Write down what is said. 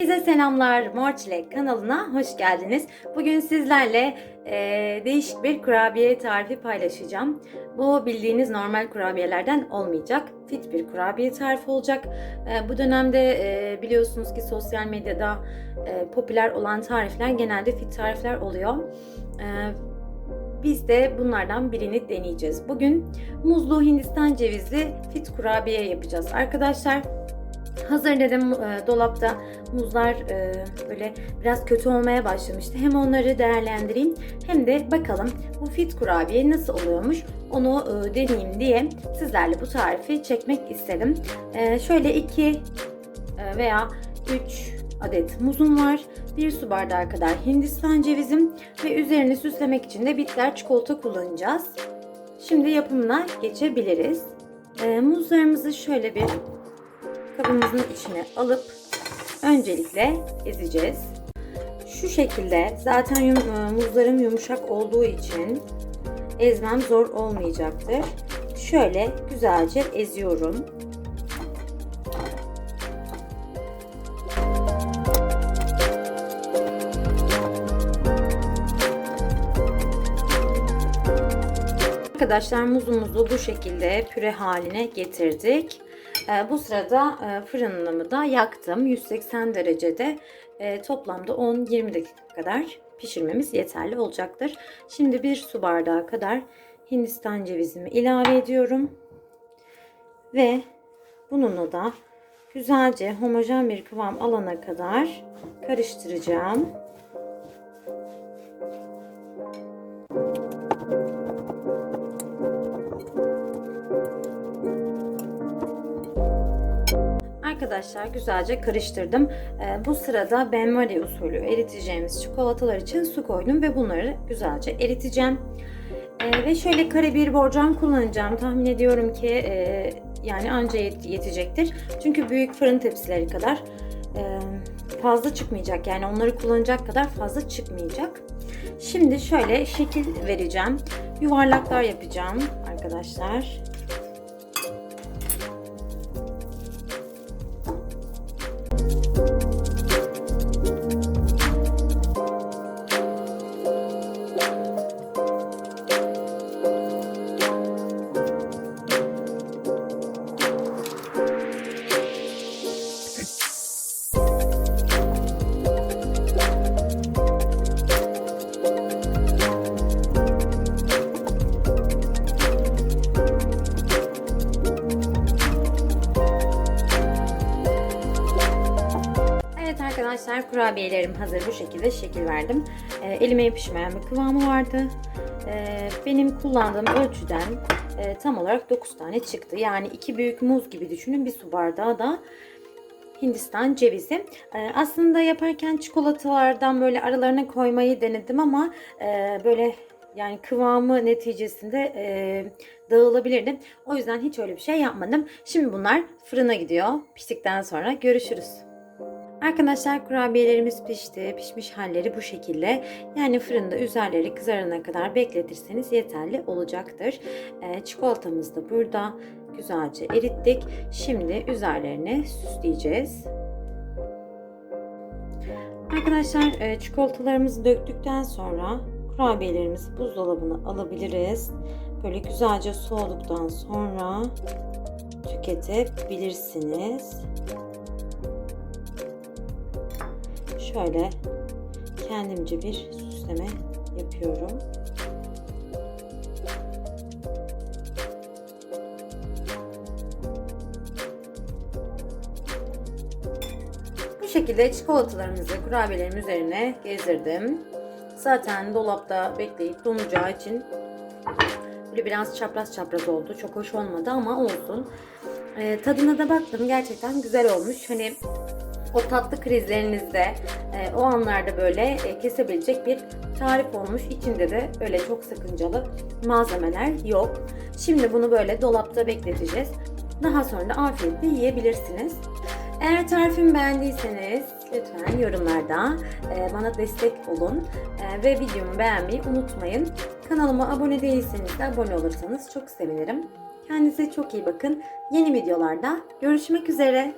Herkese selamlar. Mor kanalına hoş geldiniz. Bugün sizlerle e, değişik bir kurabiye tarifi paylaşacağım. Bu bildiğiniz normal kurabiyelerden olmayacak. Fit bir kurabiye tarifi olacak. E, bu dönemde e, biliyorsunuz ki sosyal medyada e, popüler olan tarifler genelde fit tarifler oluyor. E, biz de bunlardan birini deneyeceğiz. Bugün muzlu Hindistan cevizli fit kurabiye yapacağız arkadaşlar. Hazırladım e, dolapta muzlar e, böyle biraz kötü olmaya başlamıştı. Hem onları değerlendireyim hem de bakalım bu fit kurabiye nasıl oluyormuş onu e, deneyeyim diye sizlerle bu tarifi çekmek istedim. E, şöyle 2 veya 3 adet muzum var. 1 su bardağı kadar Hindistan cevizim ve üzerini süslemek için de bitter çikolata kullanacağız. Şimdi yapımına geçebiliriz. E, muzlarımızı şöyle bir kabımızın içine alıp öncelikle ezeceğiz. Şu şekilde zaten yum- muzlarım yumuşak olduğu için ezmem zor olmayacaktır. Şöyle güzelce eziyorum. Arkadaşlar muzumuzu bu şekilde püre haline getirdik. Ee, bu sırada e, fırınımı da yaktım. 180 derecede e, toplamda 10-20 dakika kadar pişirmemiz yeterli olacaktır. Şimdi bir su bardağı kadar Hindistan cevizimi ilave ediyorum. Ve bununla da güzelce homojen bir kıvam alana kadar karıştıracağım. Arkadaşlar güzelce karıştırdım. Ee, bu sırada benmari usulü eriteceğimiz çikolatalar için su koydum ve bunları güzelce eriteceğim. Ee, ve şöyle kare bir borcam kullanacağım. Tahmin ediyorum ki e, yani anca yet- yetecektir. Çünkü büyük fırın tepsileri kadar e, fazla çıkmayacak. Yani onları kullanacak kadar fazla çıkmayacak. Şimdi şöyle şekil vereceğim. Yuvarlaklar yapacağım arkadaşlar. Arkadaşlar kurabiyelerim hazır bu şekilde şekil verdim. E, elime yapışmayan bir kıvamı vardı. E, benim kullandığım ölçüden e, tam olarak 9 tane çıktı. Yani iki büyük muz gibi düşünün bir su bardağı da Hindistan cevizi. E, aslında yaparken çikolatalardan böyle aralarına koymayı denedim ama e, böyle yani kıvamı neticesinde e, dağılabilirdi. O yüzden hiç öyle bir şey yapmadım. Şimdi bunlar fırına gidiyor. Piştikten sonra görüşürüz. Arkadaşlar kurabiyelerimiz pişti. Pişmiş halleri bu şekilde. Yani fırında üzerleri kızarana kadar bekletirseniz yeterli olacaktır. Ee, çikolatamız da burada. Güzelce erittik. Şimdi üzerlerine süsleyeceğiz. Arkadaşlar e, çikolatalarımızı döktükten sonra kurabiyelerimizi buzdolabına alabiliriz. Böyle güzelce soğuduktan sonra tüketebilirsiniz. Şöyle kendimce bir süsleme yapıyorum. Bu şekilde çikolatalarımızı kurabiyelerim üzerine gezdirdim. Zaten dolapta bekleyip donacağı için böyle biraz çapraz çapraz oldu. Çok hoş olmadı ama olsun. Ee, tadına da baktım. Gerçekten güzel olmuş. Hani o tatlı krizlerinizde e, o anlarda böyle e, kesebilecek bir tarif olmuş. İçinde de öyle çok sakıncalı malzemeler yok. Şimdi bunu böyle dolapta bekleteceğiz. Daha sonra da afiyetle yiyebilirsiniz. Eğer tarifimi beğendiyseniz lütfen yorumlarda e, bana destek olun e, ve videomu beğenmeyi unutmayın. Kanalıma abone değilseniz de abone olursanız çok sevinirim. Kendinize çok iyi bakın. Yeni videolarda görüşmek üzere.